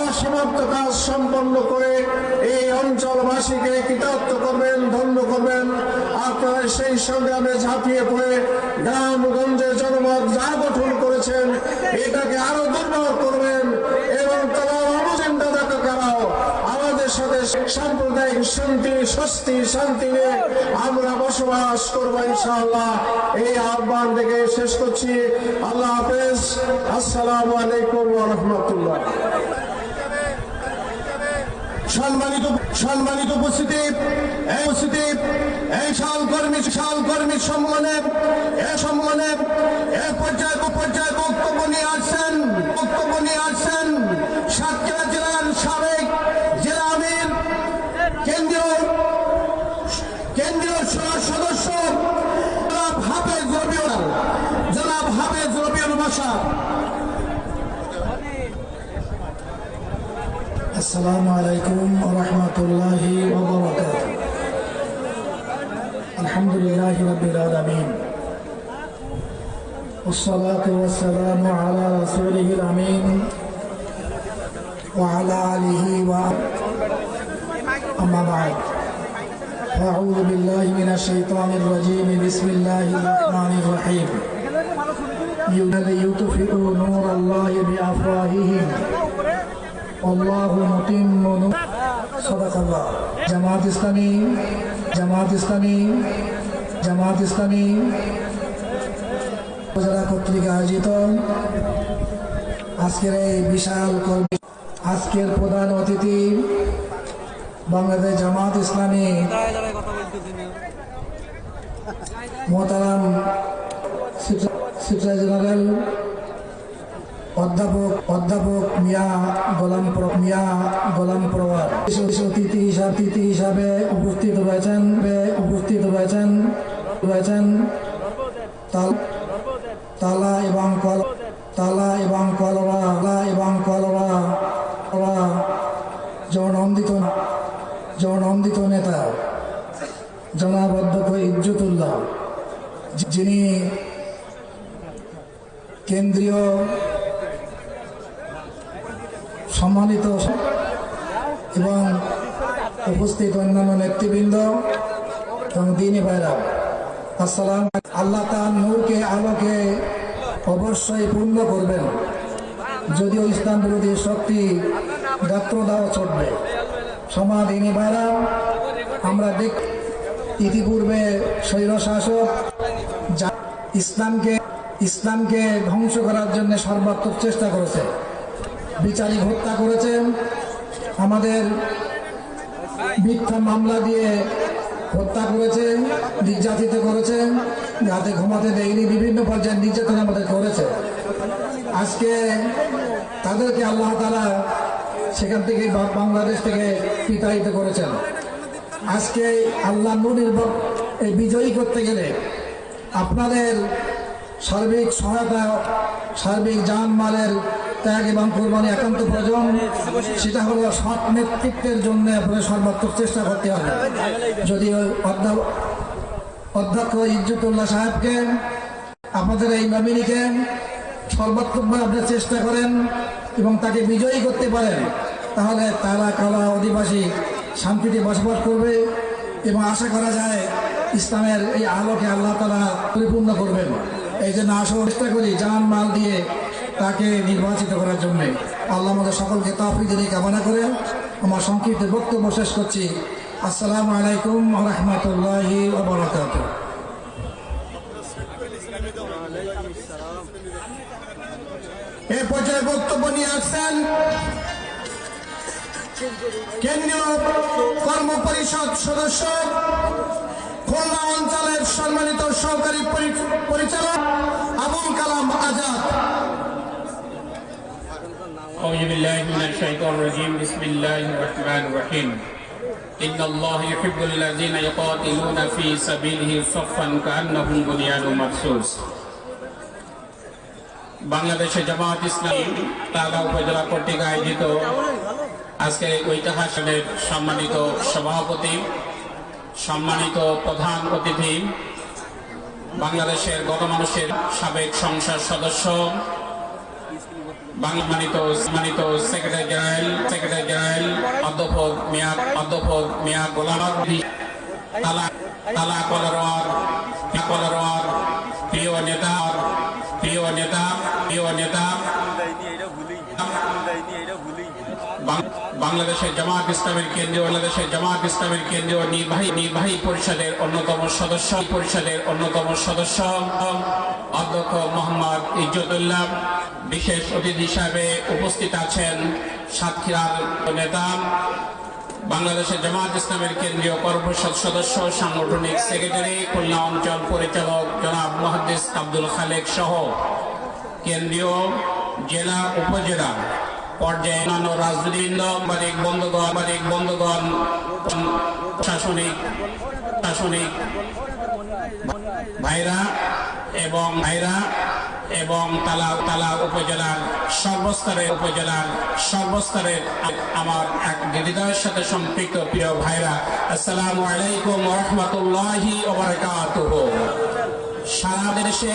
অসমাপ্ত কাজ সম্পন্ন করে এই অঞ্চলবাসীকে কৃতার্থ করবেন, ধন্য করবেন। আপনারা সেই সংগ্রামে ঝাঁপিয়ে পড়ে গ্রামগঞ্জের জনমত যা গঠন করেছেন, এটাকে আরও দুর্বল করবেন এবং তারা অবচিন্তাকারাও আমাদের সাথে সাম্প্রদায়িক শান্তি, স্বস্তি, শান্তি নিয়ে আমরা বসবাস করব এই আহ্বান থেকে শেষ করছি। আল্লাহ হাফেজ। আলাইকুম রহমতুল্লাহ। সম্মানিত সম্মানিত উপস্থিতি উপস্থিতি, এই সাল কর্মী সাল কর্মী সম্মানের এ সম্মানের এ পর্যায়ে পর্যায়ে বক্তব্য নিয়ে আসছেন السلام عليكم ورحمة الله وبركاته. الحمد لله رب العالمين. والصلاة والسلام على رسوله الأمين وعلى آله وصحبه أما بعد. أعوذ بالله من الشيطان الرجيم. بسم الله الرحمن الرحيم. يطفئوا نور الله بأفواههم والله متم نور صدق الله জামাত ইসলামী জামাত ইসলামী জামাত ইসলামী উপজেলা কর্তৃক আয়োজিত আজকের এই বিশাল কর্মী আজকের প্রধান অতিথি বাংলাদেশ জামাত ইসলামী মোহতারাম সেক্রেটারি জেনারেল, অধ্যাপক অধ্যাপক মিয়া গোলাম মিয়া গোলাম প্রবার অতিথি হিসাবে অতিথি হিসাবে উপস্থিত রয়েছেন উপস্থিত রয়েছেন রয়েছেন তালা এবং কল তালা এবং কলরা, তালা এবং কলরা জনন্দিত জনন্দিত নেতা, জনাব অধ্যক্ষ ইজ্জতুল্লাহ, যিনি কেন্দ্রীয় সম্মানিত এবং উপস্থিত অন্যান্য নেতৃবৃন্দ এবং দিনী ভাইরা, আসসালাম। আল্লাহ তার নূরকে, আলোকে অবশ্যই পূর্ণ করবেন। যদিও ইসলাম বিরোধী শক্তি গাত্র দেওয়া চটবে সমাধিনী ভাইরা, আমরা দেখ ইতিপূর্বে স্বৈর শাসক যা ইসলামকে ইসলামকে ধ্বংস করার জন্য সর্বাত্মক চেষ্টা করেছে। বিচারিক হত্যা করেছেন আমাদের মিথ্যা মামলা দিয়ে হত্যা করেছেন নির্যাতিত করেছেন যাতে ঘুমাতে দেয়নি, বিভিন্ন পর্যায়ে নির্যাতন আমাদের করেছে। আজকে তাদেরকে আল্লাহ তারা সেখান থেকে বাংলাদেশ থেকে বিতাড়িত করেছেন। আজকে আল্লাহ নির্ভর এই বিজয়ী করতে গেলে আপনাদের সার্বিক সহায়তা, সার্বিক জানমালের ত্যাগ এবং কোরবানি একান্ত প্রয়োজন। সেটা হলো সৎ নেতৃত্বের জন্য আপনাদের সর্বাত্মক চেষ্টা করতে হবে। যদি অধ্যক্ষ ইজ্জতুল্লাহ সাহেবকে, আপনাদের এই নমিনিকে সর্বাত্মকভাবে আপনি চেষ্টা করেন এবং তাকে বিজয়ী করতে পারেন, তাহলে তারা কালা অধিবাসী শান্তিতে বসবাস করবে এবং আশা করা যায় ইসলামের এই আলোকে আল্লাহ তারা পরিপূর্ণ করবেন। এই জন্য আসা চেষ্টা করি জান, মাল দিয়ে তাকে নির্বাচিত করার জন্য। আল্লাহ আমাদের সকলকে তাফিক দিয়ে কামনা করে আমার সংক্ষিপ্ত বক্তব্য শেষ করছি। আসসালামু আলাইকুম রহমতুল্লাহি এ পর্যায়ে বক্তব্য নিয়ে আসছেন কেন্দ্রীয় কর্ম পরিষদ সদস্য খুলনা অঞ্চলের সম্মানিত সহকারী পরি- পরিচালক আবুল কালাম আজাদ أعوذ بالله من الشيطان الرجيم بسم الله الرحمن الرحيم إن الله يحب الذين يقاتلون في سبيله صفا كأنهم بنيان مرصوص বাংলাদেশে জামাত ইসলামী তালা উপজেলা কর্তৃক আয়োজিত আজকের এই ঐতিহাসিক সম্মানিত সভাপতি সম্মানিত প্রধান অতিথি, বাংলাদেশের গণমানুষের সাবেক সংসদ সদস্য বাংলা মানিত মানিত সেক্রেটারি জেনারেল সেক্রেটারি জেনারেল অধ্যাপক মিয়া মিয়া তালা প্রিয় নেতা প্রিয় নেতা প্রিয় নেতা বাংলাদেশের জামাত ইসলামের কেন্দ্রীয়, বাংলাদেশের জামাত ইসলামের কেন্দ্রীয় নির্বাহী নির্বাহী পরিষদের অন্যতম সদস্য পরিষদের অন্যতম সদস্য অধ্যক্ষ মোহাম্মদ ইজ্জতুল্লাহ। বিশেষ অতিথি হিসাবে উপস্থিত আছেন সাতক্ষীরার নেতা, বাংলাদেশের জামাত ইসলামের কেন্দ্রীয় কর্পোরেশন সদস্য, সাংগঠনিক সেক্রেটারি, খুলনা অঞ্চল পরিচালক জনাব মহাদিস আব্দুল খালেক সহ কেন্দ্রীয় জেলা, উপজেলা পর্যায়ে অন্যান্য রাজনীতিবৃন্দ সাংবাদিক বন্ধুগণ সাংবাদিক বন্ধুগণ, প্রশাসনিক প্রশাসনিক ভাইরা এবং ভাইরা এবং তালা তালা উপজেলার সর্বস্তরের উপজেলার সর্বস্তরের আমার এক হৃদয়ের সাথে সম্পৃক্ত প্রিয় ভাইরা, আসসালামু আলাইকুম রহমতুল্লাহি সারা দেশে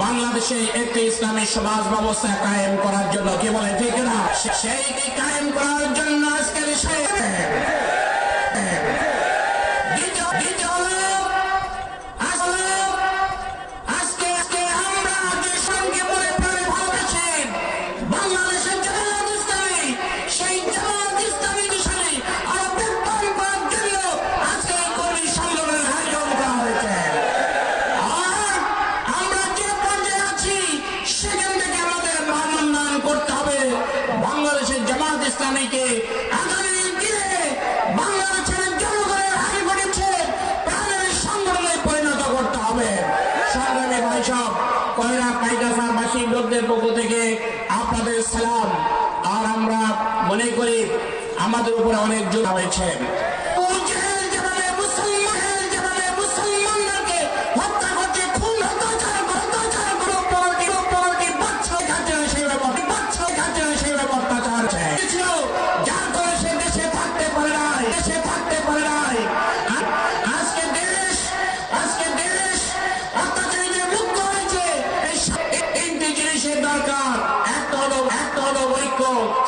বাংলাদেশে একটি ইসলামী সমাজ ব্যবস্থা কায়েম করার জন্য কি বলে ঠিক না সেইটি কায়েম করার জন্য আজকের মনে করি আমাদের উপরে অনেক জোর হয়েছে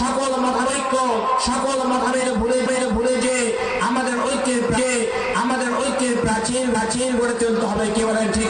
সকল মাথার ঐক্য সকল এটা ভুলে বেড়ে ভুলে যে আমাদের ঐক্যের আমাদের ঐক্যের প্রাচীন প্রাচীন গড়ে তুলতে হবে। কেবল ঠিক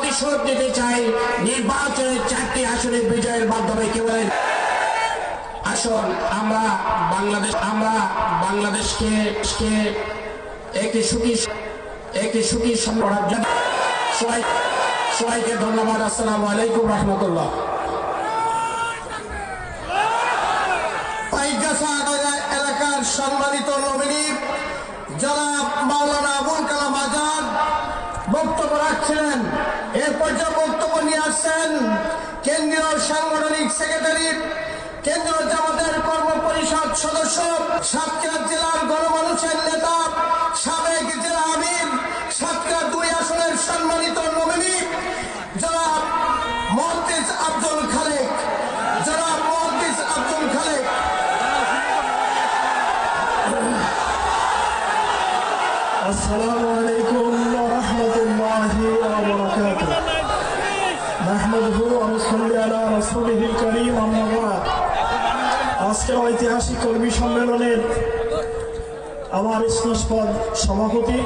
প্রতিশোধ নিতে চাই। নির্বাচনের চারটি আসনে বিজয়ের মাধ্যমে কি বলেন? আসুন, আমরা বাংলাদেশ, আমরা বাংলাদেশকে একটি সুখী একটি সুখী সম্রাট সবাই, সবাইকে ধন্যবাদ। আসসালামু আলাইকুম রহমতুল্লাহ। এলাকার সম্মানিত নমিনী জনাব মাওলানা আবুল কালাম আজাদ বক্তব্য রাখছিলেন। এরপর যা বক্তব্য নিয়ে আসছেন, কেন্দ্রীয় সাংগঠনিক সেক্রেটারি, কেন্দ্রীয় জামাতের কর্ম পরিষদ সদস্য, সাতক্ষীরা জেলার গণমানুষের নেতা, সাবেক জেলা আমির, সাতক্ষীরা দুই আসনের সম্মানিত নমিনী যারা মহতিজ আব্দুল খালেক। যারা মহতিজ আব্দুল খালেক। আসসালামু ঐতিহাসিক কর্মী সম্মেলনের আমার স্নস্পদ সভাপতি